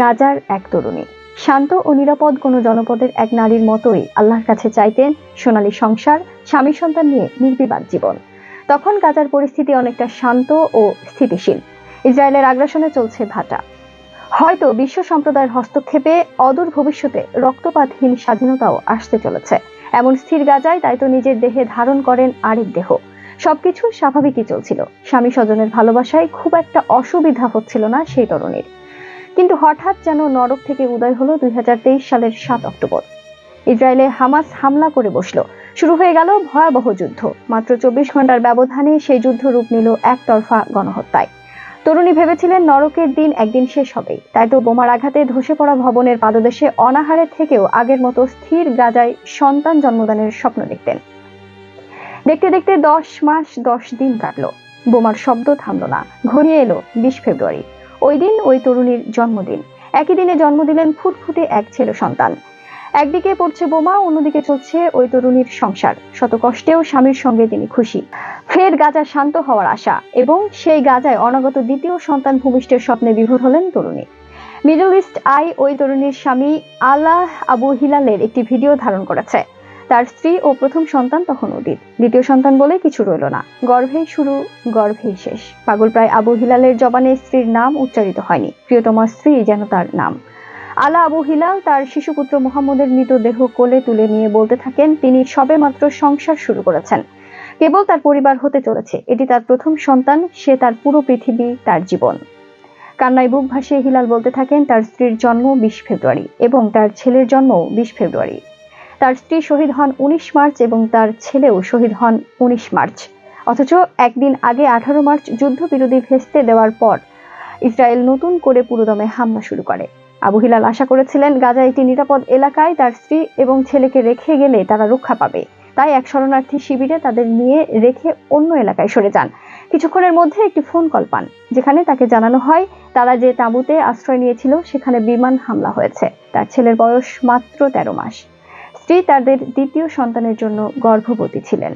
গাজার এক তরুণী। শান্ত ও নিরাপদ কোনো জনপদের এক নারীর মতোই আল্লাহর কাছে চাইতেন সোনালী সংসার, স্বামী সন্তান নিয়ে নির্বিবাদ জীবন। তখন গাজার পরিস্থিতি অনেকটা শান্ত ও স্থিতিশীল। ইসরায়েলের আগ্রাসনে চলছে ভাটা। হয়তো বিশ্ব সম্প্রদায়ের হস্তক্ষেপে অদূর ভবিষ্যতে রক্তপাতহীন স্বাধীনতাও আসতে চলেছে। এমন স্থির গাজায় তাই তো নিজের দেহে ধারণ করেন আরেক দেহ। সবকিছু স্বাভাবিকই চলছিল। স্বামী স্বজনের ভালোবাসায় খুব একটা অসুবিধা হচ্ছিল না সেই তরুণীর। কিন্তু হঠাৎ যেন নরক থেকে উদয় হলো দুই হাজার তেইশ সালের সাত অক্টোবর। ইসরায়েলে হামাস হামলা করে বসল। শুরু হয়ে গেল ভয়াবহ যুদ্ধ। মাত্র চব্বিশ ঘণ্টার ব্যবধানে সেই যুদ্ধ রূপ নিল একতরফা গণহত্যায়। তরুণী ভেবেছিলেন নরকের দিন একদিন শেষ হবে তাই তো বোমার আঘাতে ধসে পড়া ভবনের পাদদেশে অনাহারে থেকেও আগের মতো স্থির গাজায় সন্তান জন্মদানের স্বপ্ন দেখতেন। দেখতে দেখতে দশ মাস দশ দিন কাটলো। বোমার শব্দ থামলো না। ঘনিয়ে এলো বিশ ফেব্রুয়ারি। ওই দিন ওই তরুণীর জন্মদিন। একই দিনে জন্ম দিলেন ফুটফুটে এক ছেলে সন্তান। একদিকে পড়ছে বোমা, অন্যদিকে চলছে ওই তরুণীর সংসার। শত কষ্টেও স্বামীর সঙ্গে তিনি খুশি। ফের গাজা শান্ত হওয়ার আশা এবং সেই গাজায় অনাগত দ্বিতীয় সন্তান ভূমিষ্ঠের স্বপ্নে বিভোর হলেন তরুণী। মিডল ইস্ট আই ওই তরুণীর স্বামী আল্লাহ আবু হিলালের একটি ভিডিও ধারণ করেছে। তার স্ত্রী ও প্রথম সন্তান তখন অতীত দ্বিতীয় সন্তান বলে কিছু রইল না। গর্ভেই শুরু গর্ভেই শেষ। পাগল প্রায় আবু হিলালের জবানে স্ত্রীর নাম উচ্চারিত হয়নি। প্রিয়তমা স্ত্রী যেন তার নাম। আলা আবু হিলাল তার শিশুপুত্র মোহাম্মদের মৃতদেহ কোলে তুলে নিয়ে বলতে থাকেন, তিনি সবেমাত্র সংসার শুরু করেছেন। কেবল তার পরিবার হতে চলেছে। এটি তার প্রথম সন্তান, সে তার পুরো পৃথিবী, তার জীবন। কান্নায় বুক ভাসিয়ে হিলাল বলতে থাকেন, তার স্ত্রীর জন্ম বিশ ফেব্রুয়ারি এবং তার ছেলের জন্ম বিশ ফেব্রুয়ারি। তার স্ত্রী শহীদ হন উনিশ মার্চ এবং তার ছেলেও শহীদ হন উনিশ মার্চ। অথচ একদিন আগে আঠারো মার্চ যুদ্ধবিরোধী ভেস্তে দেওয়ার পর ইসরায়েল নতুন করে পুরোদমে হামলা শুরু করে। আবু হিলাল আশা করেছিলেন গাজা একটি নিরাপদ এলাকায় তার স্ত্রী এবং ছেলেকে রেখে গেলে তারা রক্ষা পাবে। তাই এক শরণার্থী শিবিরে তাদের নিয়ে রেখে অন্য এলাকায় সরে যান। কিছুক্ষণের মধ্যে একটি ফোন কল পান, যেখানে তাকে জানানো হয়, তারা যে তাঁবুতে আশ্রয় নিয়েছিল, সেখানে বিমান হামলা হয়েছে। তার ছেলের বয়স মাত্র তেরো মাস। স্ত্রী তাদের দ্বিতীয় সন্তানের জন্য গর্ভবতী ছিলেন।